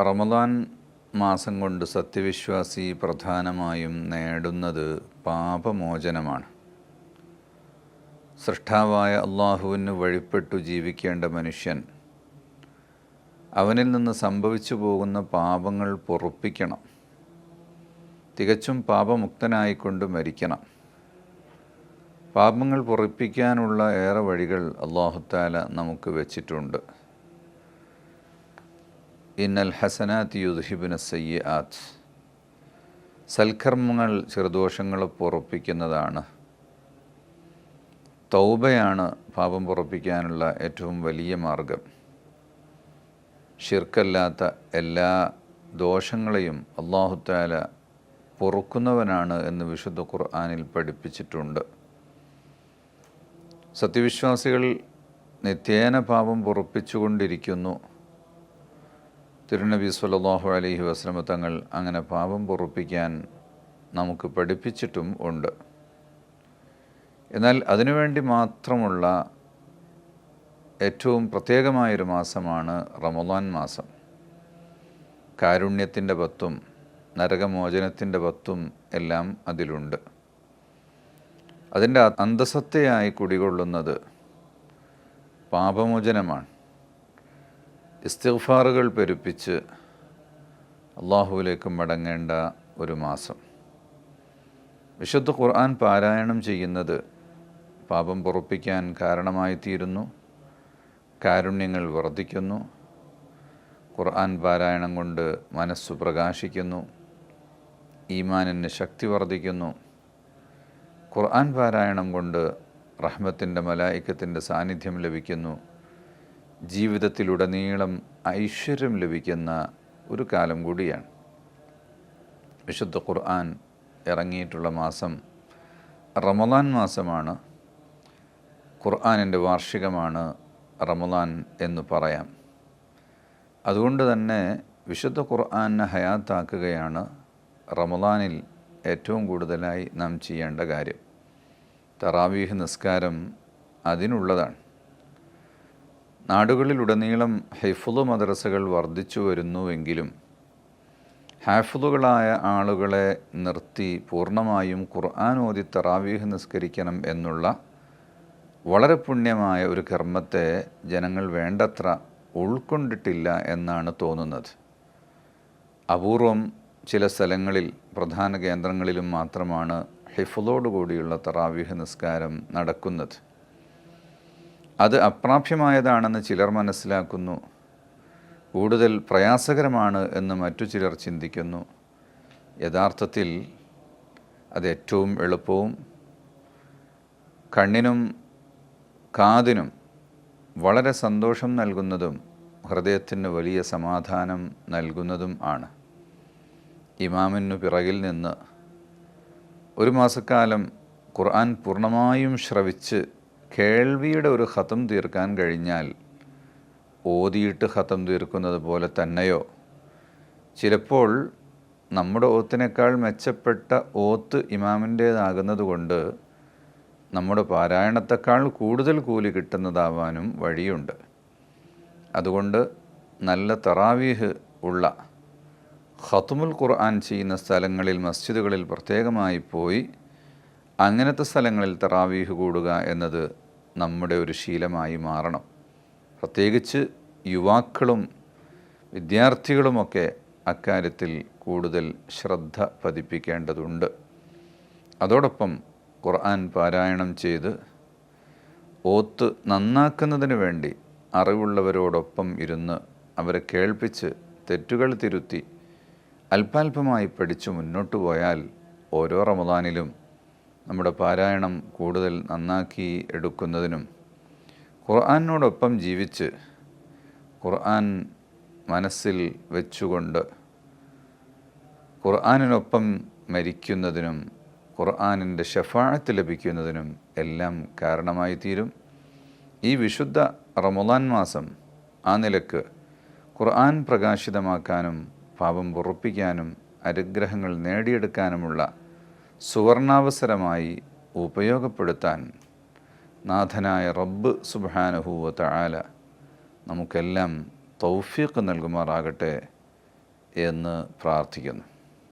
റമദാൻ മാസം കൊണ്ട് സത്യവിശ്വാസി പ്രധാനമായും നേടുന്നത് പാപമോചനമാണ്. സൃഷ്ടാവായ അള്ളാഹുവിന് വഴിപ്പെട്ടു ജീവിക്കേണ്ട മനുഷ്യൻ അവനിൽ നിന്ന് സംഭവിച്ചു പോകുന്ന പാപങ്ങൾ പൊറുപ്പിക്കണം. തികച്ചും പാപമുക്തനായിക്കൊണ്ട് മരിക്കണം. പാപങ്ങൾ പൊറിപ്പിക്കാനുള്ള ഏറെ വഴികൾ അള്ളാഹുത്താല നമുക്ക് വെച്ചിട്ടുണ്ട്. ഇന്നൽ ഹസനാത്ത് യുദ്ഹിബിന് സയ്യാത്ത് സൽക്കർമ്മങ്ങൾ ചെറുദോഷങ്ങൾ പൊറപ്പിക്കുന്നതാണ്. തൗബയാണ് പാപം പുറപ്പിക്കാനുള്ള ഏറ്റവും വലിയ മാർഗം. ഷിർക്കല്ലാത്ത എല്ലാ ദോഷങ്ങളെയും അള്ളാഹുത്താല പൊറുക്കുന്നവനാണ് എന്ന് വിശുദ്ധ ഖുർആാനിൽ പഠിപ്പിച്ചിട്ടുണ്ട്. സത്യവിശ്വാസികൾ നിത്യേന പാപം പൊറുപ്പിച്ചുകൊണ്ടിരിക്കുന്നു. തിരുനബി സല്ലാഹു അലഹി വസ്ലമ തങ്ങൾ അങ്ങനെ പാപം പൊറുപ്പിക്കാൻ നമുക്ക് പഠിപ്പിച്ചിട്ടും ഉണ്ട്. എന്നാൽ അതിനുവേണ്ടി മാത്രമുള്ള ഏറ്റവും പ്രത്യേകമായൊരു മാസമാണ് റമദാൻ മാസം. കാരുണ്യത്തിന്റെ പത്തും നരകമോചനത്തിന്റെ പത്തും എല്ലാം അതിലുണ്ട്. അതിന്റെ അന്തസത്തയായി കുടികൊള്ളുന്നത് പാപമോചനമാണ്. ഇസ്തിഗ്ഫാറുകൾ പെരുപ്പിച്ച് അള്ളാഹുവിലേക്ക് മടങ്ങേണ്ട ഒരു മാസം. വിശുദ്ധ ഖുർആൻ പാരായണം ചെയ്യുന്നത് പാപം പുറപ്പിക്കാൻ കാരണമായി തീരുന്നു കാരുണ്യങ്ങൾ വർദ്ധിക്കുന്നു. ഖുർആൻ പാരായണം കൊണ്ട് മനസ്സു പ്രകാശിക്കുന്നു. ഈമാനിന് ശക്തി വർദ്ധിക്കുന്നു. ഖുർആൻ പാരായണം കൊണ്ട് റഹ്മത്തിന്റെ മലായിക്കത്തിന്റെ സാന്നിധ്യം ലഭിക്കുന്നു. ജീവിതത്തിലുടനീളം ഐശ്വര്യം ലഭിക്കുന്ന ഒരു കാലം കൂടിയാണ്. വിശുദ്ധ ഖുർആൻ ഇറങ്ങിയിട്ടുള്ള മാസം റമദാൻ മാസമാണ്. ഖുർആാനിന്റെ വാർഷികമാണ് റമദാൻ എന്ന് പറയാം. അതുകൊണ്ട് തന്നെ വിശുദ്ധ ഖുർആാനെ ഹയാത്താക്കുകയാണ് റമദാനിൽ ഏറ്റവും കൂടുതലായി നാം ചെയ്യേണ്ട കാര്യം. തറാവീഹ് നിസ്കാരം അതിനുള്ളതാണ്. നാടുകളിലുടനീളം ഹെഫുദു മദ്രസകൾ വർദ്ധിച്ചു വരുന്നുവെങ്കിലും ഹാഫുദുകളായ ആളുകളെ നിർത്തി പൂർണമായും ഖുർആൻ ഓതി തറാവീഹ് നിസ്കരിക്കണം എന്നുള്ള വളരെ പുണ്യമായ ഒരു കർമ്മത്തെ ജനങ്ങൾ വേണ്ടത്ര ഉൾക്കൊണ്ടിട്ടില്ല എന്നാണ് തോന്നുന്നത്. അപൂർവം ചില സ്ഥലങ്ങളിൽ പ്രധാന കേന്ദ്രങ്ങളിലും മാത്രമാണ് ഹിഫുദോടുകൂടിയുള്ള തറാവീഹ് നിസ്കാരം നടക്കുന്നത്. അത് അപ്രാപ്യമായതാണെന്ന് ചിലർ മനസ്സിലാക്കുന്നു. കൂടുതൽ പ്രയാസകരമാണ് എന്ന് മറ്റു ചിലർ ചിന്തിക്കുന്നു. യഥാർത്ഥത്തിൽ അത് ഏറ്റവും എളുപ്പവും കണ്ണിനും കാതിനും വളരെ സന്തോഷം നൽകുന്നതും ഹൃദയത്തിന് വലിയ സമാധാനം നൽകുന്നതും ആണ്. ഇമാമിനു പിറകിൽ നിന്ന് ഒരു മാസക്കാലം ഖുർആൻ പൂർണമായും ശ്രവിച്ച് കേൾവിയുടെ ഒരു ഹതം തീർക്കാൻ കഴിഞ്ഞാൽ ഓതിയിട്ട് ഹതം തീർക്കുന്നത് പോലെ തന്നെയോ? ചിലപ്പോൾ നമ്മുടെ ഓത്തിനേക്കാൾ മെച്ചപ്പെട്ട ഓത്ത് ഇമാമിന്റേതാകുന്നത് കൊണ്ട് നമ്മുടെ പാരായണത്തെക്കാൾ കൂടുതൽ കൂലി കിട്ടുന്നതാവാനും വഴിയുണ്ട്. അതുകൊണ്ട് നല്ല തറാവീഹ് ഉള്ള ഖത്തുമുൽ ഖുർആൻ ചെയ്യുന്ന സ്ഥലങ്ങളിൽ മസ്ജിദുകളിൽ പ്രത്യേകമായി പോയി അങ്ങനത്തെ സ്ഥലങ്ങളിൽ തറാവീഹ് കൂടുക എന്നത് നമ്മുടെ ഒരു ശീലമായി മാറണം. പ്രത്യേകിച്ച് യുവാക്കളും വിദ്യാർത്ഥികളുമൊക്കെ അക്കാര്യത്തിൽ കൂടുതൽ ശ്രദ്ധ പതിപ്പിക്കേണ്ടതുണ്ട്. അതോടൊപ്പം ഖുർആൻ പാരായണം ചെയ്ത് ഓത്ത് നന്നാക്കുന്നതിന് വേണ്ടി അറിവുള്ളവരോടൊപ്പം ഇരുന്ന് അവരെ കേൾപ്പിച്ച് തെറ്റുകൾ തിരുത്തി അല്പാൽപമായി പഠിച്ചു മുന്നോട്ട് പോയാൽ ഓരോ റമദാനിലും നമ്മുടെ പാരായണം കൂടുതൽ നന്നാക്കി എടുക്കുന്നതിനും ഖുർആാനോടൊപ്പം ജീവിച്ച് ഖുർആൻ മനസ്സിൽ വെച്ചുകൊണ്ട് ഖുർആാനിനൊപ്പം മരിക്കുന്നതിനും ഖുർആാനിന്റെ ഷഫാഴത്ത് ലഭിക്കുന്നതിനും എല്ലാം കാരണമായി തീരും. ഈ വിശുദ്ധ റമദാൻ മാസം ആ നിലയ്ക്ക് ഖുർആൻ പ്രകാശിതമാക്കാനും പാപം പൊറുപ്പിക്കാനും അനുഗ്രഹങ്ങൾ നേടിയെടുക്കാനുമുള്ള സുവർണാവസരമായി ഉപയോഗപ്പെടുത്താൻ നാഥനായ റബ്ബ് സുബാനഹൂവ തആല നമുക്കെല്ലാം തൗഫീഖ് നൽകുമാറാകട്ടെ എന്ന് പ്രാർത്ഥിക്കുന്നു.